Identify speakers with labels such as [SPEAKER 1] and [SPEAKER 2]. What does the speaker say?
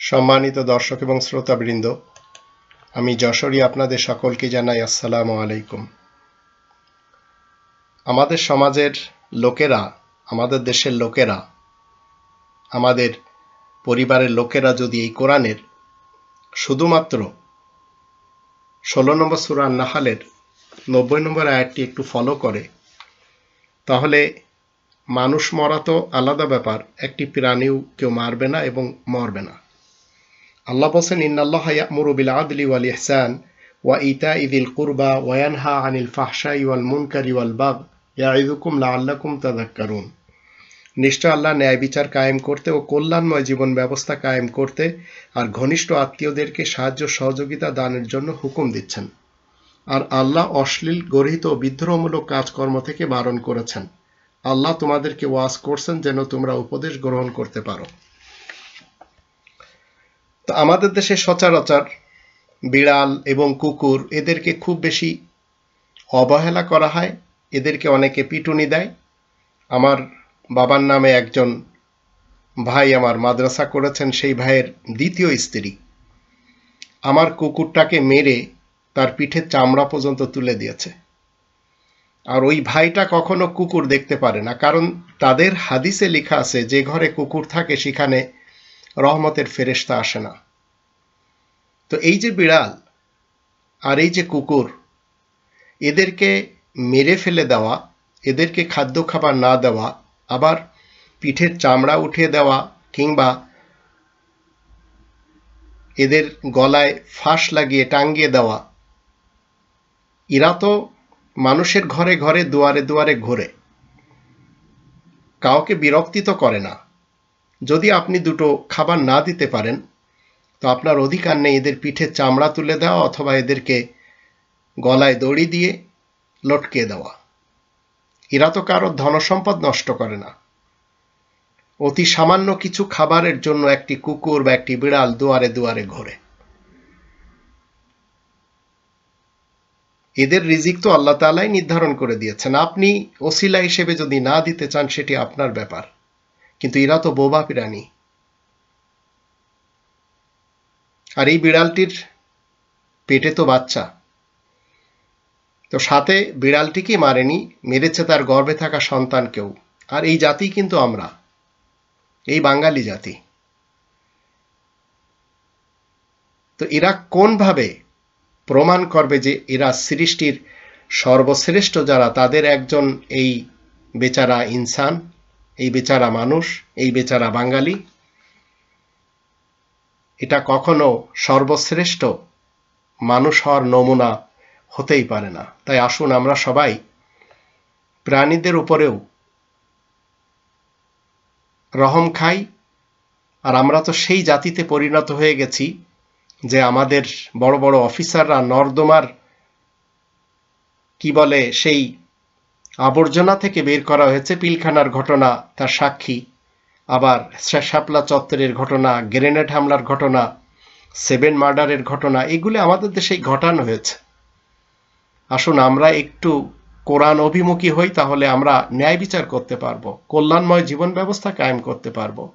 [SPEAKER 1] সম্মানিত দর্শক এবং শ্রোতাবৃন্দ, আমি যশোরী আপনাদের সকলকে জানাই আসসালামু আলাইকুম। আমাদের সমাজের লোকেরা, আমাদের দেশের লোকেরা, আমাদের পরিবারের লোকেরা যদি এই কোরআনের শুধুমাত্র ষোলো নম্বর সুরান নাহালের নব্বই নম্বর আয়াতটি একটু ফলো করে, তাহলে মানুষ মরা তো আলাদা ব্যাপার, একটি প্রাণীও কেউ মারবে না এবং মরবে না। আল্লাহ বলছেন, ইন্নাল্লাহ ইয়ামুরু বিল আদলি ওয়াল ইহসান ওয়া ইতা ইদিল কুরবা ওয়ানহা আনিল ফাহশাই ওয়াল মুনকারি ওয়াল বাগ ইয়াইদুকুম লাআল্লাকুম তাযাক্কারুন। নিশ্চয় আল্লাহ ন্যায় বিচার কায়েম করতে ও কল্যাণময় জীবন ব্যবস্থা কায়েম করতে আর ঘনিষ্ঠ আত্মীয়দেরকে সাহায্য সহযোগিতা দানের জন্য হুকুম দিচ্ছেন। আর আল্লাহ অশ্লীল, গর্হিত ও বিদ্রোহমূলক কাজকর্ম থেকে বারণ করেছেন। আল্লাহ তোমাদেরকে ওয়াজ করছেন যেন তোমরা উপদেশ গ্রহণ করতে পারো। তো আমাদের দেশে সচরাচর বিড়াল এবং কুকুর এদেরকে খুব বেশি অবহেলা করা হয়। এদেরকে অনেকে পিটুনি দেয়। আমার বাবার নামে একজন ভাই আমার মাদ্রাসা করেছেন, সেই ভাইয়ের দ্বিতীয় স্ত্রী। আমার কুকুরটাকে মেরে তার পিঠের চামড়া পর্যন্ত তুলে দিয়েছে। আর ওই ভাইটা কখনো কুকুর দেখতে পারে না, কারণ তাদের হাদিসে লেখা আছে, যে ঘরে কুকুর থাকে সেখানে রহমতের ফেরেস্তা আসে না। তো এই যে বিড়াল আর এই যে কুকুর, এদেরকে মেরে ফেলে দেওয়া, এদেরকে খাদ্য খাবার না দেওয়া, আবার পিঠের চামড়া উঠিয়ে দেওয়া কিংবা এদের গলায় ফাঁস লাগিয়ে টাঙ্গিয়ে দেওয়া, এরা তো মানুষের ঘরে ঘরে দুয়ারে দুয়ারে ঘোরে। কাউকে বিরক্তি তো করে না। যদি আপনি দুটো খাবার না দিতে পারেন, তো আপনার অধিকার নেই এদের পিঠে চামড়া তুলে দেওয়া অথবা এদেরকে গলায় দড়ি দিয়ে লটকে দেওয়া। এরা তো কারও ধনসম্পদ নষ্ট করে না। অতি সামান্য কিছু খাবারের জন্য একটি কুকুর বা একটি বিড়াল দুয়ারে দুয়ারে ঘোরে। এদের রিজিক তো আল্লাহ তালাই নির্ধারণ করে দিয়েছেন। আপনি ওসিলা হিসেবে যদি না দিতে চান, সেটি আপনার ব্যাপার। কিন্তু এরা তো বোবা প্রাণী। আর এই বিড়ালটির পেটে তো বাচ্চা। তো সাথে বিড়ালটিকে মারেনি, মেরেছে তার গর্ভে থাকা সন্তানকেও। আর এই জাতি কিন্তু আমরা, এই বাঙালি জাতি। তো এরা কোনভাবে প্রমাণ করবে যে এরা সৃষ্টির সর্বশ্রেষ্ঠ যারা, তাদের একজন এই বেচারা ইনসান? এই বেচারা মানুষ, এই বেচারা বাঙালি, এটা কখনো সর্বশ্রেষ্ঠ মানুষ হওয়ার নমুনা হতেই পারে না। তাই আসুন আমরা সবাই প্রাণীদের উপরেও রহম খাই, আর আমরা তো সেই জাতিতে পরিণত হয়ে গেছি যে আমাদের বড় বড় অফিসাররা নর্দমার, কি বলে, সেই আবর্জনা থেকে বের করা হয়েছে পিলখানার ঘটনা, তার সাক্ষী। আবার শাপলা চত্বরের ঘটনা, গ্রেনেড হামলার ঘটনা, সেভেন মার্ডারের ঘটনা, এগুলি আমাদের দেশেই ঘটানো হয়েছে। আসুন আমরা একটু কোরআন অভিমুখী হই, তাহলে আমরা ন্যায় বিচার করতে পারব, কল্যাণময় জীবন ব্যবস্থা কায়েম করতে পারব।